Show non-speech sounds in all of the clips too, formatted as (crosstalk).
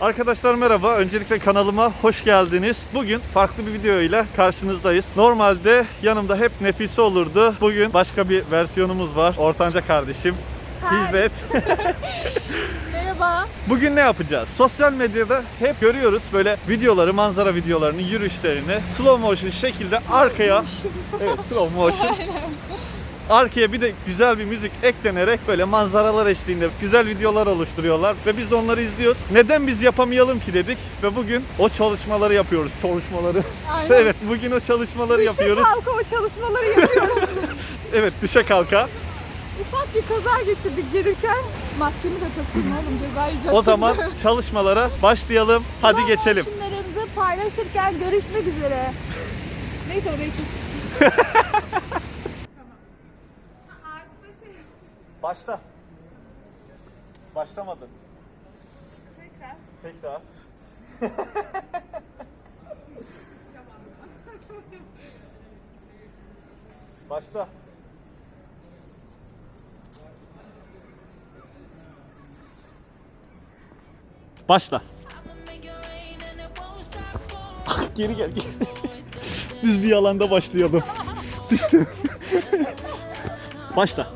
Arkadaşlar merhaba. Öncelikle kanalıma hoş geldiniz. Bugün farklı bir video ile karşınızdayız. Normalde yanımda hep Nefise olurdu. Bugün başka bir versiyonumuz var. Ortanca kardeşim. Hi. İzzet. (laughs) (laughs) Merhaba. Bugün ne yapacağız? Sosyal medyada hep görüyoruz böyle videoları, manzara videolarını, yürüyüşlerini slow motion şekilde arkaya Evet slow motion. (laughs) Arkaya bir de güzel bir müzik eklenerek böyle manzaralar eşliğinde güzel videolar oluşturuyorlar ve biz de onları izliyoruz. Neden biz yapamayalım ki dedik ve bugün o çalışmaları yapıyoruz. Çalışmaları. Aynen. (laughs) evet bugün o çalışmaları Düşe yapıyoruz. kalka o çalışmaları yapıyoruz. (laughs) Evet düşe kalka. Ufak bir kaza geçirdik gelirken. Maskemi de takayım oğlum ceza yiyeceğiz O zaman şimdi. (laughs) çalışmalara başlayalım. Hadi geçelim. Şunlarımızı paylaşırken görüşmek üzere. Neyse o Başla. Başlamadın. tekrar. Tekrar. (laughs) Başla. Başla. Ah, (laughs) geri gel. Geri. Düz bir alanda başlayalım. Düştüm. (laughs) Başla.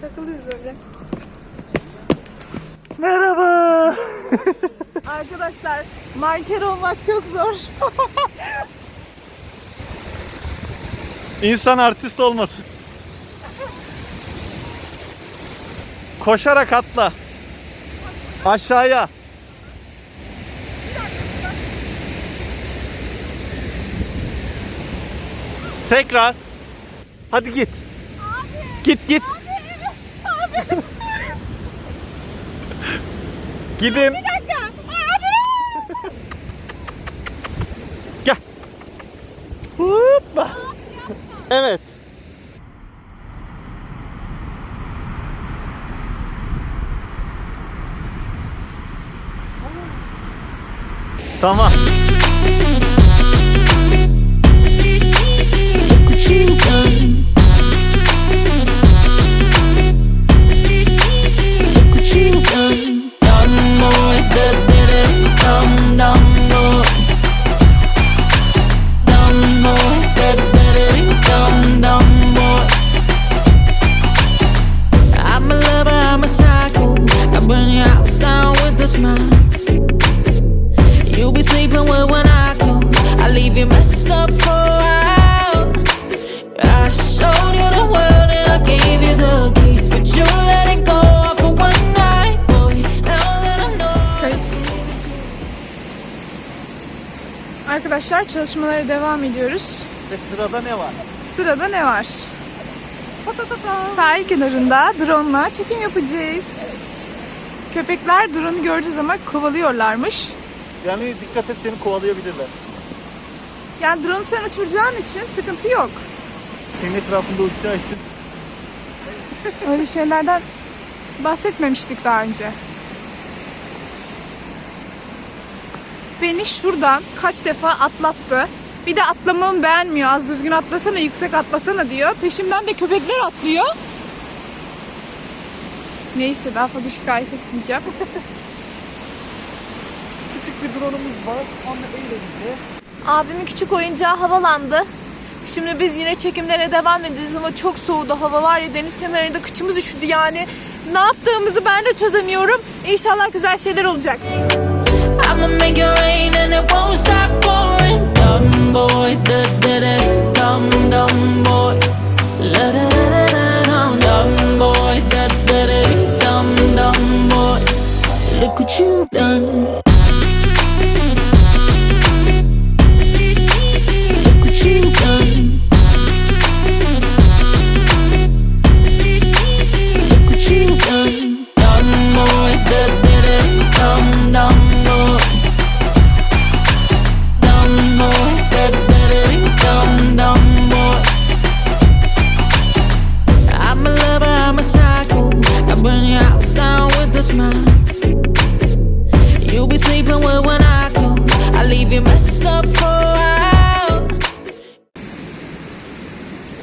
Takılıyoruz öyle. Merhaba. (laughs) Arkadaşlar manken olmak çok zor. İnsan artist olmasın. Koşarak atla. Aşağıya. Tekrar. Hadi git. Git git. (laughs) Gidin. Gel. Hoppa. Evet. Tamam. Arkadaşlar çalışmalara devam ediyoruz. Ve sırada ne var? Sırada ne var? Sahil kenarında drone ile çekim yapacağız. Köpekler drone'u gördüğü zaman kovalıyorlarmış. Yani dikkat et seni kovalayabilirler. Yani drone sen uçuracağın için sıkıntı yok. Senin etrafında uçacağı için. Öyle şeylerden bahsetmemiştik daha önce. Beni şuradan kaç defa atlattı. Bir de atlamamı beğenmiyor. Az düzgün atlasana, yüksek atlasana diyor. Peşimden de köpekler atlıyor. Neyse daha fazla şikayet etmeyeceğim. (laughs) Küçük bir drone'umuz var. Onunla eğleneceğiz. Abimin küçük oyuncağı havalandı. Şimdi biz yine çekimlere devam edeceğiz ama çok soğudu hava var ya deniz kenarında kıçımız üşüdü yani. Ne yaptığımızı ben de çözemiyorum. İnşallah güzel şeyler olacak. I'ma make it rain and it won't stop pouring. Dumb boy, da da da, dumb dumb boy, la da da da da, dumb dumb boy, da da da, dumb dumb boy. Look at you.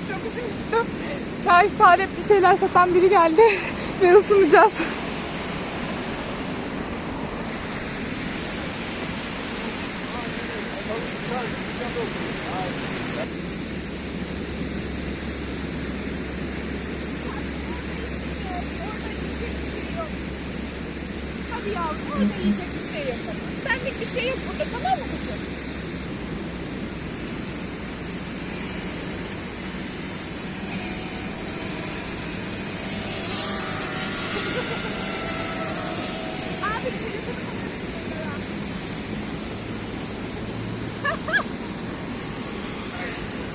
Çok üşümüştüm. Çay, salep bir şeyler satan biri geldi (laughs) ve ısınacağız. Hadi yavrum orada yiyecek bir şey ama. Senlik bir şey yok burada tamam mı kızım? Abi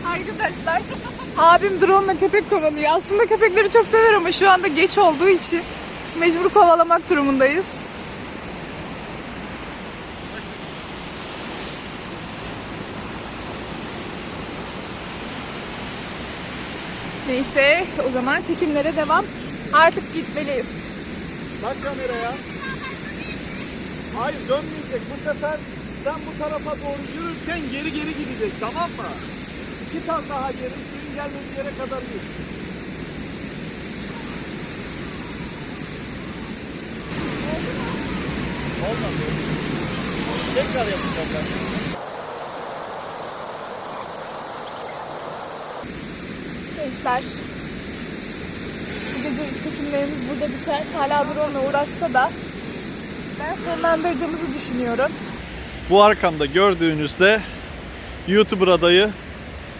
Arkadaşlar abim drone ile köpek kovalıyor. Aslında köpekleri çok sever ama şu anda geç olduğu için mecbur kovalamak durumundayız. Neyse o zaman çekimlere devam. Artık gitmeliyiz. Bak kameraya. Hayır dönmeyecek. Bu sefer sen bu tarafa doğru yürürken geri geri gidecek tamam mı? İki tane daha geri suyun gelmediği yere kadar yürü. Olmadı. Tekrar yapacağım ben. Gençler. Bu gece çekimlerimiz burada biter. Hala drone uğraşsa da ben sonlandırdığımızı düşünüyorum. Bu arkamda gördüğünüzde YouTuber adayı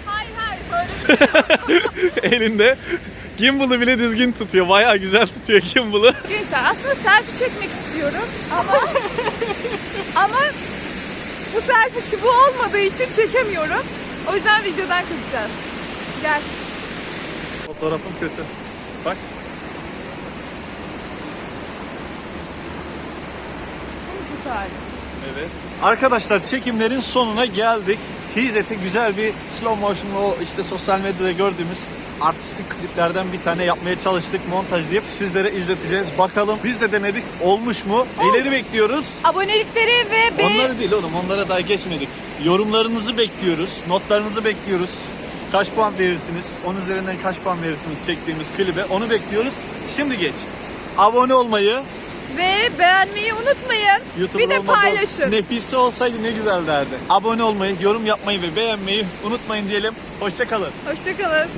Hayır hayır böyle bir şey (laughs) elinde gimbal'ı bile düzgün tutuyor. Bayağı güzel tutuyor gimbal'ı. Gençler aslında selfie çekmek istiyorum ama (laughs) ama bu selfie çubuğu olmadığı için çekemiyorum. O yüzden videodan kaçacağız. Gel. Fotoğrafım kötü. Bak. Bu kötü hali. Evet. Arkadaşlar çekimlerin sonuna geldik. Hicret'e güzel bir slow motion o işte sosyal medyada gördüğümüz artistik kliplerden bir tane yapmaya çalıştık montaj deyip sizlere izleteceğiz. Bakalım biz de denedik olmuş mu? Neleri bekliyoruz? Abonelikleri ve beğeni... Onları değil oğlum onlara daha geçmedik. Yorumlarınızı bekliyoruz, notlarınızı bekliyoruz. Kaç puan verirsiniz? 10 üzerinden kaç puan verirsiniz çektiğimiz klibe? Onu bekliyoruz. Şimdi geç. Abone olmayı, Ve beğenmeyi unutmayın. YouTuber bir de paylaşın. Nefisi olsaydı ne güzel derdi. Abone olmayı, yorum yapmayı ve beğenmeyi unutmayın diyelim. Hoşçakalın. Hoşçakalın.